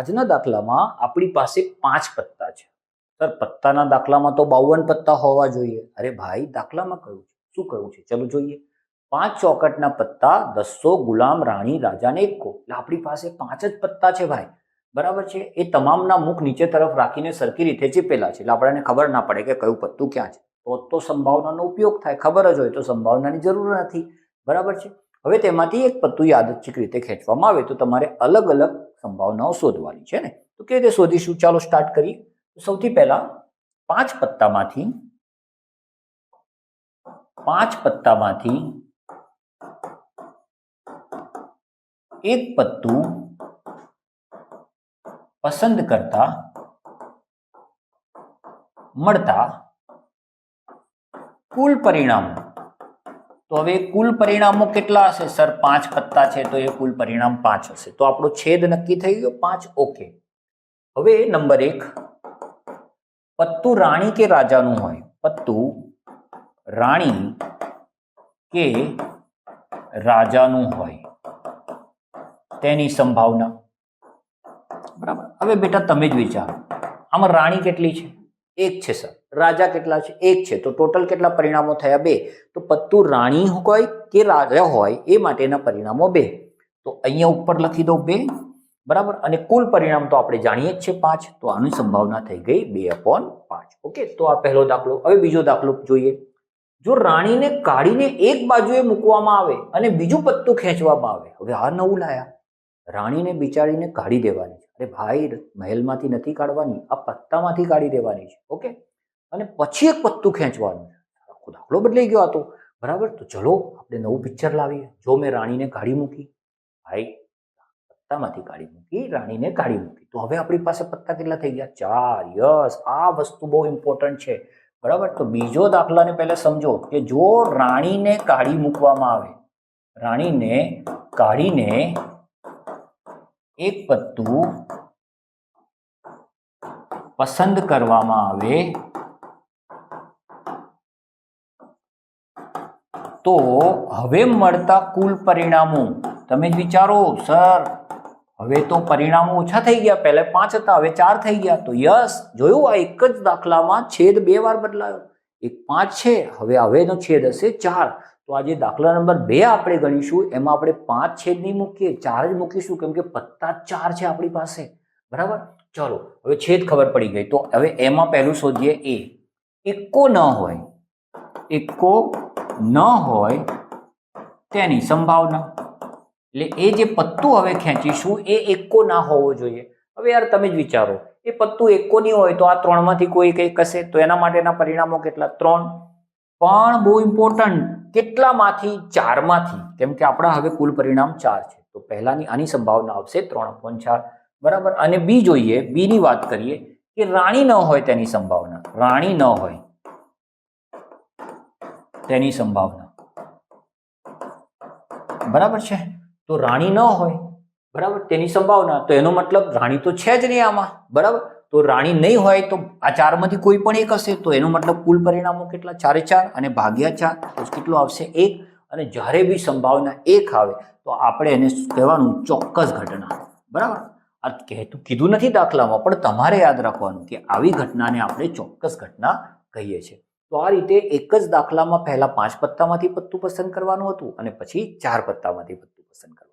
આજના દાખલામાં આપણી પાસે પાંચ પત્તા છે. સર, પત્તાના દાખલામાં તો બાવન પત્તા હોવા જોઈએ. અરે ભાઈ, દાખલામાં કયું છે? શું કયું છે? ચલો જોઈએ. પાંચ ચોકટના પત્તા દસો ગુલામ રાણી રાજાને એકો એટલે આપણી પાસે પાંચ જ પત્તા છે ભાઈ. બરાબર છે? એ તમામના મુખ નીચે તરફ રાખીને સરખી રીતે ચીપેલા છે. એટલે આપણને ખબર ના પડે કે કયું પત્તું ક્યાં છે. તો તો સંભાવનાનો ઉપયોગ થાય. ખબર જ હોય તો સંભાવનાની જરૂર નથી. બરાબર છે? હવે તેમાંથી એક પત્તું યાદચ્છિક રીતે ખેંચવામાં આવે તો તમારે અલગ અલગ સંભાવનાઓ શોધવાની છે ને? તો કેવી રીતે શોધીશું, ચાલો સ્ટાર્ટ કરીએ. સૌથી પહેલા પાંચ પત્તામાંથી પાંચ પત્તામાંથી એક પત્તું પસંદ કરતા મળતા કુલ પરિણામો. તો હવે કુલ પરિણામો કેટલા હશે? સર, પાંચ પત્તા છે તો એ કુલ પરિણામ પાંચ હશે. તો આપણો છેદ નક્કી થઈ ગયો પાંચ ઓકે હવે નંબર એક, પત્તું રાણી કે રાજાનું હોય? પત્તું રાણી કે રાજાનું હોય? તેની સંભાવના. બરાબર. હવે બેટા તમે જ વિચારો. આમાં રાણી કેટલી છે? એક છે, સર. રાજા કેટલા છે? એક છે. તો ટોટલ કેટલા પરિણામો થયા? બે. તો પત્તું રાણી હોય કે રાજા હોય, એ માટેના પરિણામો બે. તો અહીંયા ઉપર લખી દો બે. બરાબર? અને કુલ પરિણામ તો આપણે જાણીએ જ છે પાંચ. તો આની સંભાવના થઈ ગઈ બે અપોન પાંચ. ઓકે? તો આ પહેલો દાખલો. હવે બીજો દાખલો જોઈએ. જો રાણીને કાઢીને એક બાજુએ મૂકવામાં આવે અને બીજું પત્તું ખેંચવામાં આવે, હવે આ નવું લાયા. રાણીને બિચારીને કાઢી દેવાની છે. અરે ભાઈ, મહેલમાંથી નથી કાઢવાની, આ પત્તામાંથી કાઢી દેવાની છે. ઓકે? અને પછી એક પત્તું ખેંચવાનું આખો દાખલો બદલાઈ ગયો હતો બરાબર? તો ચલો, આપણે નવું પિક્ચર લાવીએ. જો મેં રાણીને કાઢી મૂકી. ભાઈ, પત્તામાંથી કાઢી મૂકી, રાણીને કાઢી મૂકી. તો હવે આપણી પાસે પત્તા કેટલા થઈ ગયા? ચાર. યસ, આ વસ્તુ બહુ ઇમ્પોર્ટન્ટ છે. બરાબર? તો બીજો દાખલાને પહેલા સમજો કે જો રાણીને કાઢી મૂકવામાં આવે, રાણીને કાઢીને એક પત્તું પસંદ કરવામાં આવે તો હવે મળતા કુલ પરિણામો. તમે જ વિચારો, સર, હવે તો પરિણામો ઓછા થઈ ગયા. પહેલા પાંચ હતા, હવે ચાર થઈ ગયા. તો યસ, જોયું, આ એક જ દાખલામાં છેદ બે વાર બદલાયો. એક પાંચ છે, હવે હવેનો છેદ હશે ચાર. તો આજે દાખલા નંબર બે આપણે ગણીશું, એમાં આપણે પાંચ છેદ નહીં મૂકીએ, ચાર જ મૂકીશું, કેમ કે પત્તા ચાર છે આપણી પાસે. બરાબર? ચલો, હવે છેદ ખબર પડી ગઈ. તો હવે એમાં પહેલું શોધીએ, એ. એકો ન હોય, એકો ન હોય તેની સંભાવના. એટલે એ જે પત્તું હવે ખેંચીશું એ એકો ના હોવો જોઈએ. હવે યાર તમે જ વિચારો, એ પત્તું એકો નહીં હોય તો આ ત્રણમાંથી કોઈ કંઈક હશે? તો એના માટેના પરિણામો કેટલા? ત્રણ. પણ બહુ ઇમ્પોર્ટન્ટ કેટલામાંથી? ચારમાંથી. કેમ કે આપણા હવે કુલ પરિણામ ચાર છે. તો પહેલાની આની સંભાવના આવશે ત્રણ પોઈન્ટ ચાર. બરાબર? અને બી જોઈએ, બીની વાત કરીએ કે રાણી ન હોય તેની સંભાવના. રાણી ન હોય. તેની સંભાવના. બરાબર છે? તો રાણી ન હોય, બરાબર? તેની સંભાવના. તો એનો મતલબ રાણી તો છે જ નહીં આમાં, બરાબર? તો રાણી નહીં હોય તો આ ચારમાંથી કોઈ પણ એક હશે, તો એનો મતલબ કુલ પરિણામો કેટલા? ચારે ચાર અને ભાગ્યા ચાર. તો કેટલો આવશે? એક. અને જ્યારે બી સંભાવના એક આવે, તો આપણે એને કહેવાનું ચોક્કસ ઘટના. બરાબર? આ કહેતું કીધું નથી દાખલામાં, પણ તમારે યાદ રાખવાનું કે આવી ઘટનાને આપણે ચોક્કસ ઘટના કહીએ છીએ. તો આ રીતે એક જ દાખલામાં પહેલાં પાંચ પત્તામાંથી પત્તું પસંદ કરવાનું હતું અને પછી ચાર પત્તામાંથી પત્તું પસંદ કરવાનું